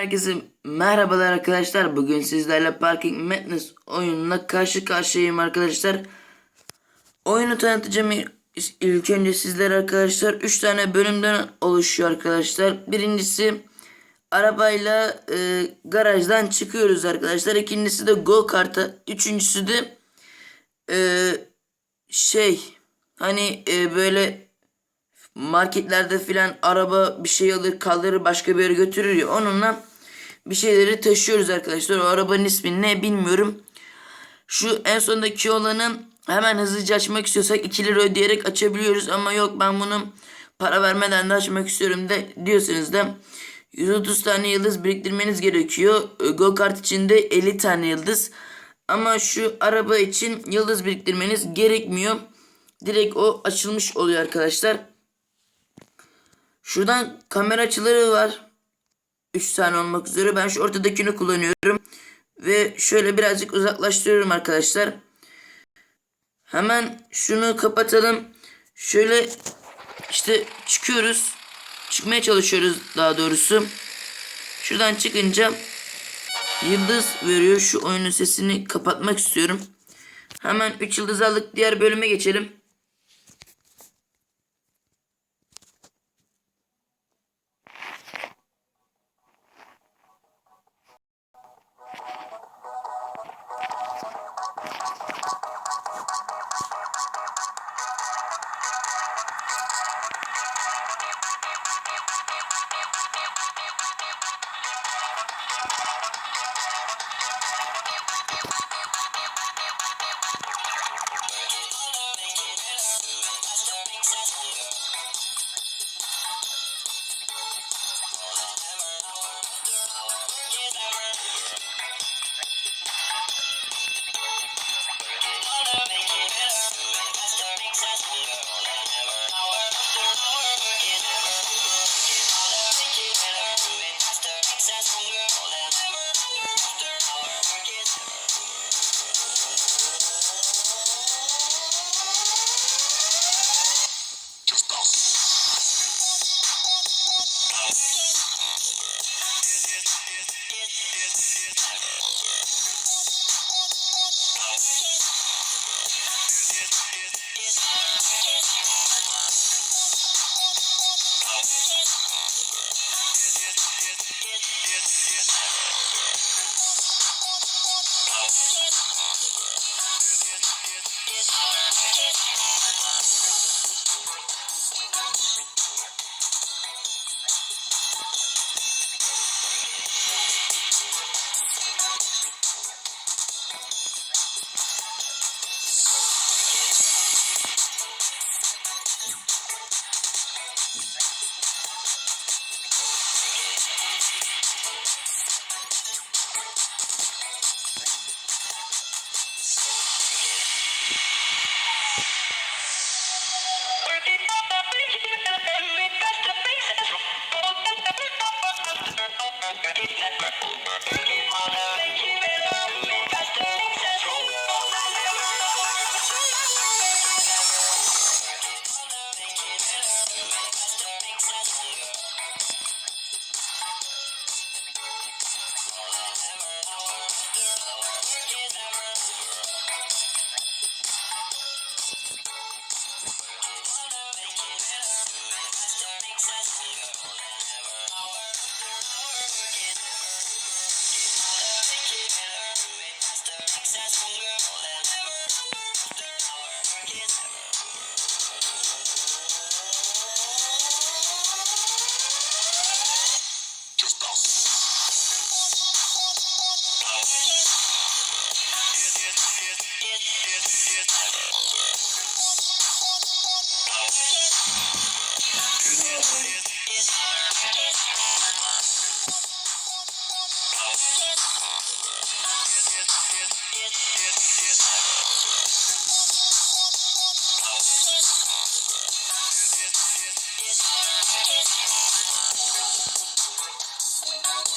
Herkese merhabalar arkadaşlar. Bugün sizlerle Parking Madness oyununa karşı karşıyayım arkadaşlar. Oyunu tanıtacağım ilk önce sizlere arkadaşlar. 3 tane bölümden oluşuyor arkadaşlar. Birincisi arabayla e, garajdan çıkıyoruz arkadaşlar. İkincisi de go kart'a. Üçüncüsü de e, şey hani e, böyle marketlerde filan araba bir şey alır kaldırır başka bir yere götürür ya onunla bir şeyleri taşıyoruz arkadaşlar. O arabanın ismi ne bilmiyorum. Şu en sondaki olanı hemen hızlıca açmak istiyorsak 2 lira ödeyerek açabiliyoruz ama yok ben bunu para vermeden de açmak istiyorum de diyorsanız da 130 tane yıldız biriktirmeniz gerekiyor. Go kart için de 50 tane yıldız. Ama şu araba için yıldız biriktirmeniz gerekmiyor. Direkt o açılmış oluyor arkadaşlar. Şuradan kamera açıları var. 3 tane olmak üzere. Ben şu ortadakini kullanıyorum. Ve şöyle birazcık uzaklaştırıyorum arkadaşlar. Hemen şunu kapatalım. Şöyle işte çıkıyoruz. Çıkmaya çalışıyoruz daha doğrusu. Şuradan çıkınca yıldız veriyor. Şu oyunun sesini kapatmak istiyorum. Hemen 3 yıldız aldık. Diğer bölüme geçelim.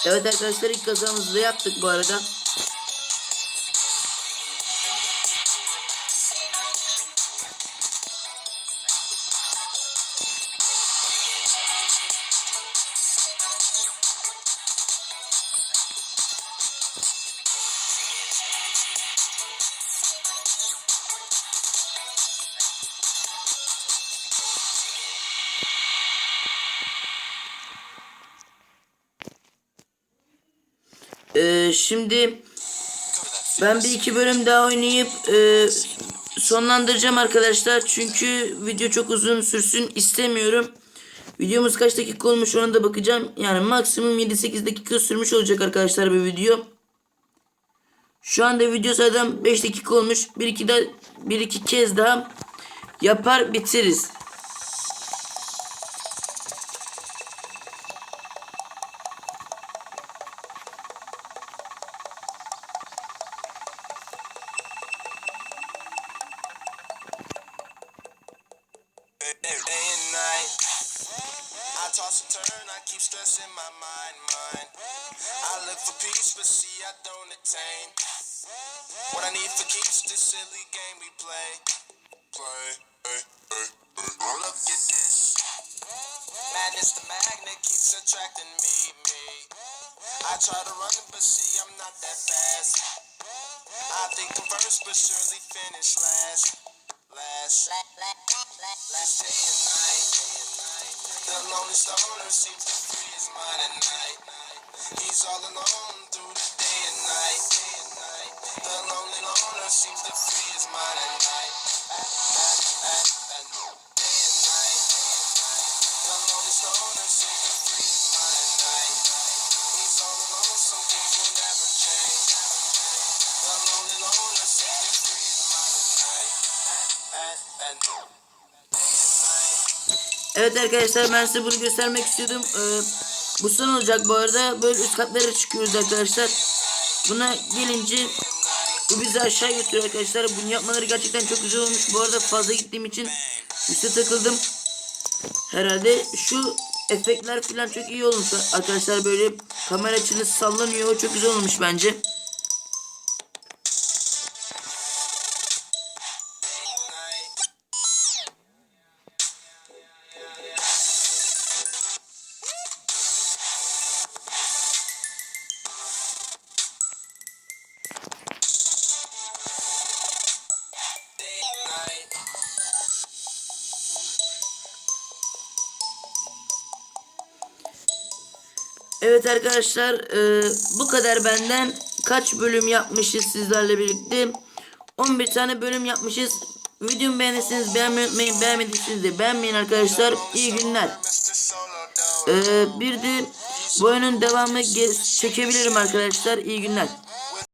Evet arkadaşlar ilk kazamızı da yaptık bu arada. Ee, şimdi ben bir iki bölüm daha oynayıp e, sonlandıracağım arkadaşlar. Çünkü video çok uzun sürsün istemiyorum. Videomuz kaç dakika olmuş ona da bakacağım. Yani maksimum 7-8 dakika sürmüş olacak arkadaşlar bu video. Şu anda video zaten 5 dakika olmuş. Bir iki de bir iki kez daha yapar bitiririz. Toss turn, I keep stressing my mind, mind. I look for peace, but see, I don't attain. What I need for keeps this silly game we play. Play. Hey, hey, hey. Look at this. Madness, the magnet keeps attracting me, me. I try to run but see, I'm not that fast. I think I'm first, but surely finish last. Last. Last day and night. The lonely stoner seems to free his mind at night. He's all alone through the day and night. The lonely loner seems to free his mind at night. Day and night. The lonely seems to his night. He's all alone, some things will never change. The lonely loner seems to his night. Evet arkadaşlar ben size bunu göstermek istiyordum. Ee, bu son olacak bu arada. Böyle üst katlara çıkıyoruz arkadaşlar. Buna gelince bu bizi aşağı götürüyor arkadaşlar. Bunu yapmaları gerçekten çok güzel olmuş. Bu arada fazla gittiğim için üste takıldım. Herhalde şu efektler falan çok iyi olmuş arkadaşlar. Böyle kamera açılı sallanıyor. Çok güzel olmuş bence. Evet arkadaşlar e, bu kadar benden. Kaç bölüm yapmışız sizlerle birlikte? 11 tane bölüm yapmışız. Videomu beğenirseniz beğenmeyi unutmayın. Beğenmediyseniz de beğenmeyin arkadaşlar. İyi günler. Ee, bir de bu oyunun devamı çekebilirim arkadaşlar. İyi günler.